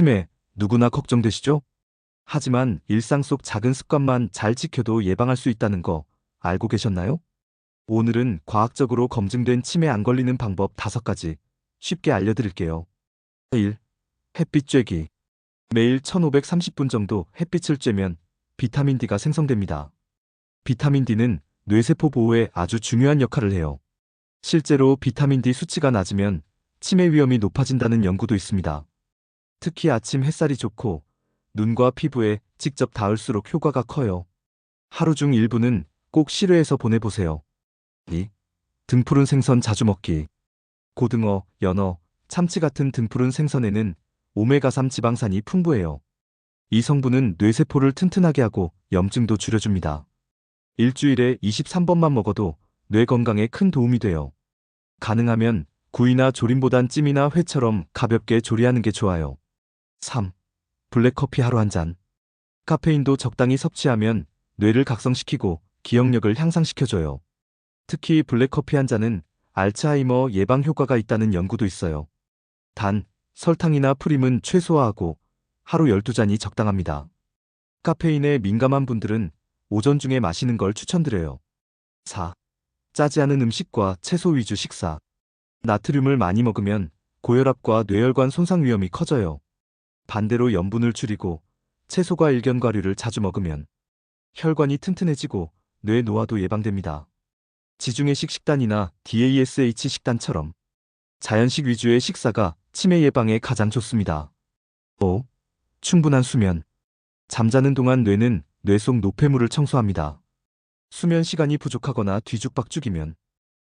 치매, 누구나 걱정되시죠? 하지만 일상 속 작은 습관만 잘 지켜도 예방할 수 있다는 거 알고 계셨나요? 오늘은 과학적으로 검증된 치매 안 걸리는 방법 5가지 쉽게 알려드릴게요. 1. 햇빛 쬐기. 매일 1530분 정도 햇빛을 쬐면 비타민 D가 생성됩니다. 비타민 D는 뇌세포 보호에 아주 중요한 역할을 해요. 실제로 비타민 D 수치가 낮으면 치매 위험이 높아진다는 연구도 있습니다. 특히 아침 햇살이 좋고 눈과 피부에 직접 닿을수록 효과가 커요. 하루 중 일부는 꼭 실외에서 보내보세요. 2. 등푸른 생선 자주 먹기. 고등어, 연어, 참치 같은 등푸른 생선에는 오메가3 지방산이 풍부해요. 이 성분은 뇌세포를 튼튼하게 하고 염증도 줄여줍니다. 일주일에 23번만 먹어도 뇌 건강에 큰 도움이 돼요. 가능하면 구이나 조림보단 찜이나 회처럼 가볍게 조리하는 게 좋아요. 3. 블랙커피 하루 한 잔. 카페인도 적당히 섭취하면 뇌를 각성시키고 기억력을 향상시켜줘요. 특히 블랙커피 한 잔은 알츠하이머 예방 효과가 있다는 연구도 있어요. 단, 설탕이나 프림은 최소화하고 하루 12잔이 적당합니다. 카페인에 민감한 분들은 오전 중에 마시는 걸 추천드려요. 4. 짜지 않은 음식과 채소 위주 식사. 나트륨을 많이 먹으면 고혈압과 뇌혈관 손상 위험이 커져요. 반대로 염분을 줄이고 채소과 일견과류를 자주 먹으면 혈관이 튼튼해지고 뇌 노화도 예방됩니다. 지중해식 식단이나 DASH 식단처럼 자연식 위주의 식사가 치매 예방에 가장 좋습니다. 5. 충분한 수면. 잠자는 동안 뇌는 뇌 속 노폐물을 청소합니다. 수면 시간이 부족하거나 뒤죽박죽이면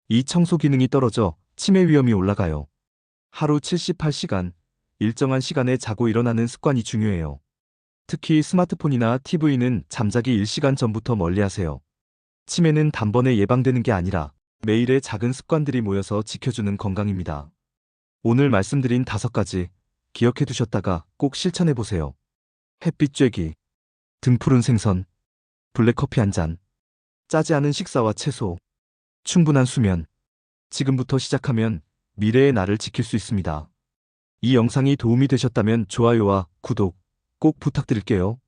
이 청소 기능이 떨어져 치매 위험이 올라가요. 하루 78시간, 일정한 시간에 자고 일어나는 습관이 중요해요. 특히 스마트폰이나 TV는 잠자기 1시간 전부터 멀리 하세요. 치매는 단번에 예방되는 게 아니라 매일의 작은 습관들이 모여서 지켜주는 건강입니다. 오늘 말씀드린 다섯 가지 기억해 두셨다가 꼭 실천해 보세요. 햇빛 쬐기, 등푸른 생선, 블랙커피 한 잔, 짜지 않은 식사와 채소, 충분한 수면. 지금부터 시작하면 미래의 나를 지킬 수 있습니다. 이 영상이 도움이 되셨다면 좋아요와 구독 꼭 부탁드릴게요.